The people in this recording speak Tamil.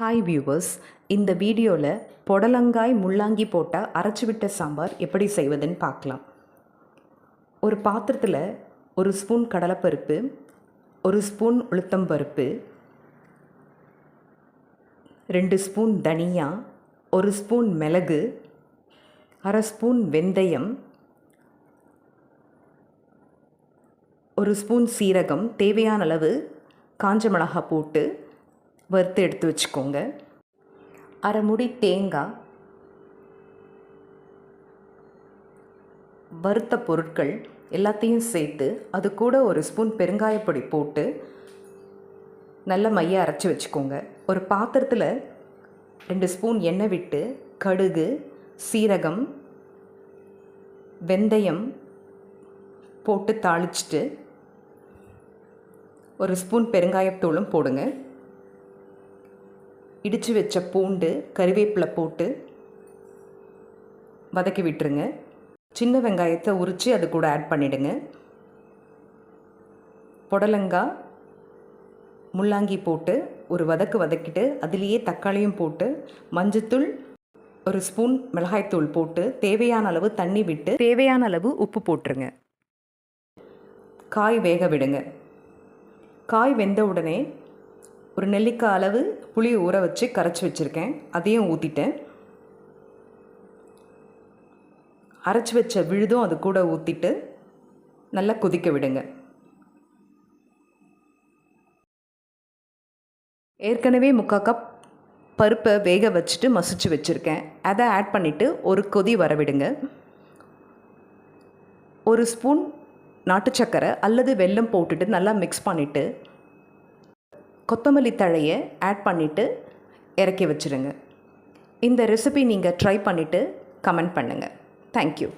ஹாய் வியூவர்ஸ் இந்த வீடியோவில் புடலங்காய் முள்ளாங்கி போட்ட அரைச்சி விட்ட சாம்பார் எப்படி செய்வதுன்னு பார்க்கலாம். ஒரு பாத்திரத்தில் ஒரு ஸ்பூன் கடலைப்பருப்பு ஒரு ஸ்பூன் உளுத்தம்பருப்பு ரெண்டு ஸ்பூன் தனியா ஒரு ஸ்பூன் மிளகு அரை ஸ்பூன் வெந்தயம் ஒரு ஸ்பூன் சீரகம் தேவையான அளவு காஞ்ச மிளகாய் போட்டு வறுத்து எடுத்து வச்சுக்கோங்க. அரை முடி தேங்காய். வறுத்த பொருட்கள் எல்லாத்தையும் சேர்த்து அது கூட ஒரு ஸ்பூன் பெருங்காயப்பொடி போட்டு நல்ல மைய அரைச்சி வச்சுக்கோங்க. ஒரு பாத்திரத்தில் ரெண்டு ஸ்பூன் எண்ணெய் விட்டு கடுகு சீரகம் வெந்தயம் போட்டு தாளிச்சிட்டு ஒரு ஸ்பூன் பெருங்காயத்தூளும் போடுங்க. இடித்து வச்ச பூண்டு கறிவேப்பிலை போட்டு வதக்கி விட்டுருங்க. சின்ன வெங்காயத்தை உரித்து அது கூட ஆட் பண்ணிவிடுங்க புடலங்காய் முள்ளாங்கி போட்டு ஒரு வதக்கு வதக்கிட்டு அதுலேயே தக்காளியும் போட்டு மஞ்சத்தூள் ஒரு ஸ்பூன் மிளகாய்த்தூள் போட்டு தேவையான அளவு தண்ணி விட்டு தேவையான அளவு உப்பு போட்டுருங்க. காய் வேக விடுங்க. காய் வெந்த உடனே ஒரு நெல்லிக்காய் அளவு புளி ஊற வச்சு கரைச்சி வச்சுருக்கேன். அதையும் ஊற்றிட்டேன் அரைச்சி வச்ச விழுதும் அது கூட ஊற்றிட்டு நல்லா கொதிக்க விடுங்க. ஏற்கனவே முக்கால் கப் பருப்பை வேக வச்சுட்டு மசிச்சு வச்சுருக்கேன். அதை ஆட் பண்ணிவிட்டு ஒரு கொதி வர விடுங்க. ஒரு ஸ்பூன் நாட்டு சக்கரை அல்லது வெல்லம் போட்டுட்டு நல்லா மிக்ஸ் பண்ணிவிட்டு கொத்தமல்லி தழையை ஆட் பண்ணிவிட்டு இறக்கி வச்சுருங்க. இந்த ரெசிபி நீங்கள் ட்ரை பண்ணிவிட்டு கமெண்ட் பண்ணுங்கள் தேங்க்யூ